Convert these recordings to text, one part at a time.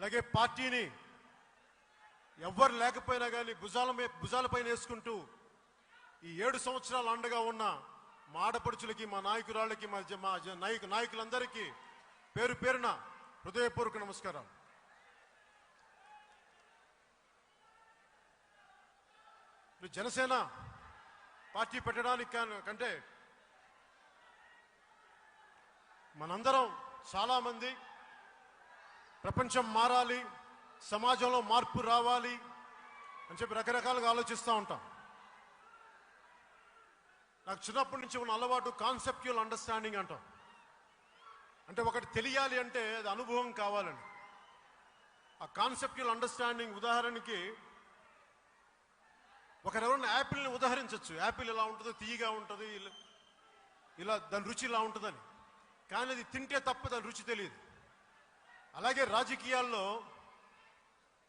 అలాగే పార్టీని ఎవ్వరు లేకపోయినా కానీ భుజాల భుజాలపైన వేసుకుంటూ ఈ ఏడు సంవత్సరాలు అండగా ఉన్న మా ఆడపడుచులకి మా నాయకురాళ్ళకి మా జ- మా నాయకు నాయకులందరికీ పేరు పేరున హృదయపూర్వక నమస్కారం జనసేన పార్టీ పెట్టడానికి కంటే మనందరం చాలామంది ప్రపంచం మారాలి సమాజంలో మార్పు రావాలి అని చెప్పి రకరకాలుగా ఆలోచిస్తూ ఉంటాం. నాకు చిన్నప్పటి నుంచి ఉన్న అలవాటు కాన్సెప్చువల్ అండర్స్టాండింగ్ అంటాం. అంటే ఒకటి తెలియాలి అంటే అది అనుభవం కావాలని. ఆ కాన్సెప్చువల్ అండర్స్టాండింగ్ ఉదాహరణకి ఒకరెవరన్నా యాపిల్ని ఉదాహరించవచ్చు యాపిల్ ఇలా ఉంటుందో తీయగా ఉంటుంది ఇలా- ఇలా దాని రుచి ఇలా ఉంటుందని. కానీ అది తింటే తప్ప దాని రుచి తెలియదు. అలాగే రాజకీయాల్లో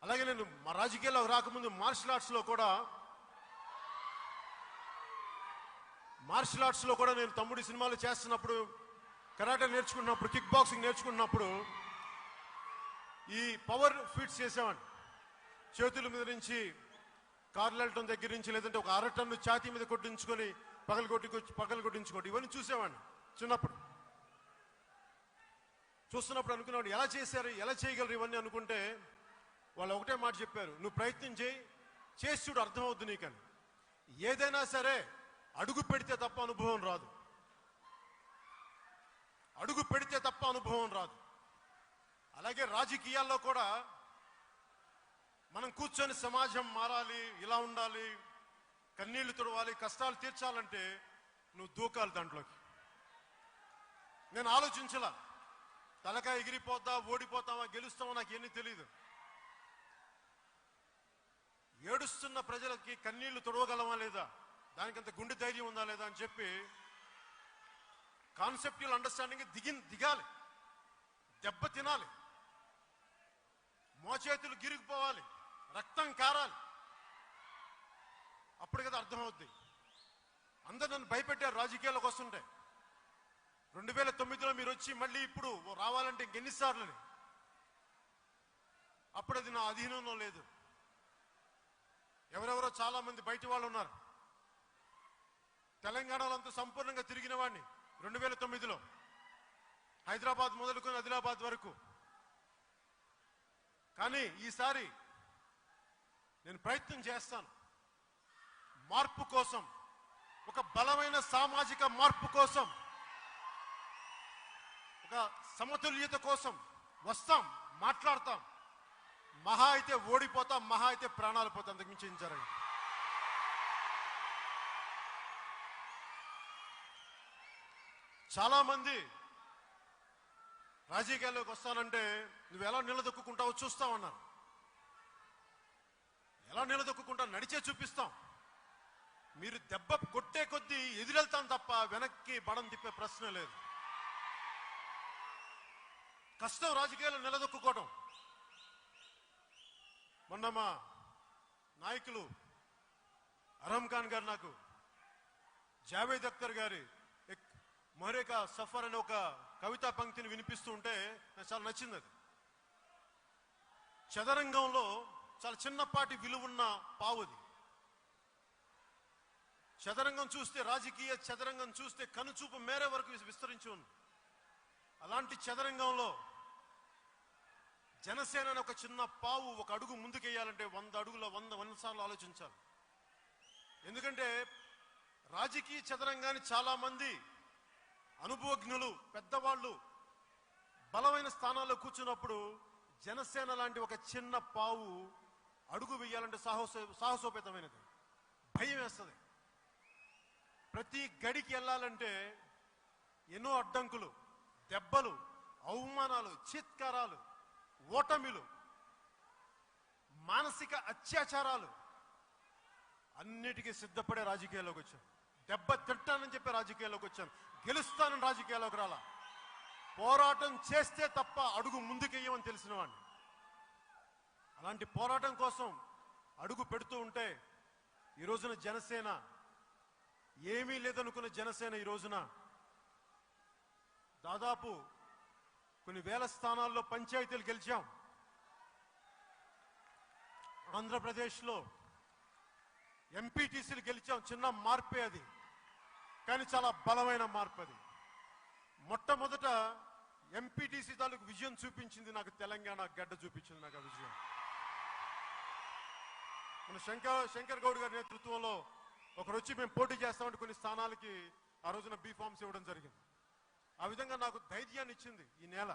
అలాగే నేను మా రాజకీయాల్లో రాకముందు మార్షల్ ఆర్ట్స్లో కూడా మార్షల్ ఆర్ట్స్లో కూడా నేను తమ్ముడి సినిమాలు చేస్తున్నప్పుడు కరాటే నేర్చుకున్నప్పుడు కిక్ బాక్సింగ్ నేర్చుకున్నప్పుడు ఈ పవర్ ఫీట్స్ చేసేవాడిని. చేతుల మీద నుంచి కార్లు వెళ్ళటం దగ్గర నుంచి లేదంటే ఒక అర టన్ను ఛాతీ మీద కొట్టించుకొని పగలు కొట్టి పగలు కొట్టించుకోండి ఇవన్నీ చూసేవాడిని చిన్నప్పుడు. చూస్తున్నప్పుడు అనుకున్నాడు ఎలా చేశారు? ఎలా చేయగలరు ఇవన్నీ? అనుకుంటే వాళ్ళు ఒకటే మాట చెప్పారు నువ్వు ప్రయత్నం చేయి చేసి చూడు అర్థమవుద్ది నీకని. ఏదైనా సరే అడుగు పెడితే తప్ప అనుభవం రాదు. అడుగు పెడితే తప్ప అనుభవం రాదు. అలాగే రాజకీయాల్లో కూడా మనం కూర్చొని సమాజం మారాలి ఇలా ఉండాలి కన్నీళ్ళు తుడవాలి కష్టాలు తీర్చాలంటే నువ్వు దూకాలి దాంట్లోకి. నేను ఆలోచించలా. తలకాయ ఎగిరిపోద్దా ఓడిపోతామా గెలుస్తామా నాకు ఎన్ని తెలియదు ఏడుస్తున్న ప్రజలకి కన్నీళ్ళు తొడవగలమా లేదా? దానికంత గుండె ధైర్యం ఉందా లేదా అని చెప్పి కాన్సెప్టువల్ అండర్స్టాండింగ్ దిగి దిగాలి. దెబ్బ తినాలి. మోచేతులు గిరిగిపోవాలి. రక్తం కారాలి. అప్పుడు కదా అర్థమవుద్ది. అందరు నన్ను భయపెట్టారు రాజకీయాలకు వస్తుంటే రెండు వేల తొమ్మిదిలో మీరు వచ్చి మళ్ళీ ఇప్పుడు రావాలంటే ఇంకెన్నిసార్లు అప్పుడు అది నా అధీనంలో లేదు. ఎవరెవరో చాలా మంది బయట వాళ్ళు ఉన్నారు తెలంగాణలో అంతా సంపూర్ణంగా తిరిగిన వాడిని రెండు వేల తొమ్మిదిలో. హైదరాబాద్ మొదలుకొని ఆదిలాబాద్ వరకు. కానీ ఈసారి నేను ప్రయత్నం చేస్తాను. మార్పు కోసం ఒక బలమైన సామాజిక మార్పు కోసం సమతుల్యత కోసం వస్తాం మాట్లాడతాం. మహా అయితే ఓడిపోతాం మహా అయితే ప్రాణాలు పోతాం అంతకు ఏం జరగదు. చాలా మంది రాజకీయాల్లోకి వస్తానంటే నువ్వు ఎలా నిలదొక్కుంటావో చూస్తామన్నారు ఎలా నిలదొక్కుంటా నడిచే చూపిస్తాం. మీరు దెబ్బ కొట్టే కొద్దీ ఎదురెళ్తాం తప్ప వెనక్కి బడం తిప్పే ప్రశ్న లేదు. కష్టం రాజకీయాలు నిలదొక్కుకోవడం మొన్న మా నాయకులు అరహం ఖాన్ గారు నాకు జావేద్ అఖ్తర్ గారి ఎక్ సఫర్ అనే ఒక కవితా పంక్తిని వినిపిస్తూ ఉంటే నాకు చాలా నచ్చింది అది. చదరంగంలో చాలా చిన్నపాటి విలువున్న పావుది చదరంగం చూస్తే రాజకీయ చదరంగం చూస్తే కనుచూపు మేరే వరకు విస్తరించి ఉంది. అలాంటి చదరంగంలో జనసేన ఒక చిన్న పావు ఒక అడుగు ముందుకేయాలంటే వంద అడుగుల వంద వంద సార్లు ఆలోచించాలి. ఎందుకంటే రాజకీయ చదరంగాన్ని చాలామంది అనుభవజ్ఞులు పెద్దవాళ్ళు బలమైన స్థానాల్లో కూర్చున్నప్పుడు జనసేన లాంటి ఒక చిన్న పావు అడుగు వేయాలంటే సాహస సాహసోపేతమైనది. భయం వేస్తుంది. ప్రతి గడికి వెళ్ళాలంటే ఎన్నో అడ్డంకులు దెబ్బలు అవమానాలు చిత్కారాలు ఓటమిలు మానసిక అత్యాచారాలు అన్నిటికీ సిద్ధపడే రాజకీయాల్లోకి వచ్చాను. దెబ్బ తిట్టానని చెప్పి రాజకీయాల్లోకి వచ్చాను. గెలుస్తానని రాజకీయాల్లోకి రాలా. పోరాటం చేస్తే తప్ప అడుగు ముందుకెయ్యమని తెలిసిన వాడిని. అలాంటి పోరాటం కోసం అడుగు పెడుతూ ఉంటే ఈ రోజున జనసేన ఏమీ లేదనుకున్న జనసేన ఈ రోజున దాదాపు కొన్ని వేల స్థానాల్లో పంచాయతీలు గెలిచాం. ఆంధ్రప్రదేశ్లో ఎంపీటీసీలు గెలిచాం. చిన్న మార్పే అది. కానీ చాలా బలమైన మార్పు అది. మొట్టమొదట ఎంపీటీసీ తాలూకు విజయం చూపించింది నాకు తెలంగాణ గడ్డ చూపించింది నాకు ఆ విజయం. మన శంకర్ శంకర్ గౌడ్ గారి నేతృత్వంలో ఒకరు వచ్చి మేము పోటీ చేస్తామంటే కొన్ని స్థానాలకి ఆ రోజున బీ ఇవ్వడం జరిగింది. ఆ విధంగా నాకు ధైర్యాన్ని ఇచ్చింది ఈ నేల.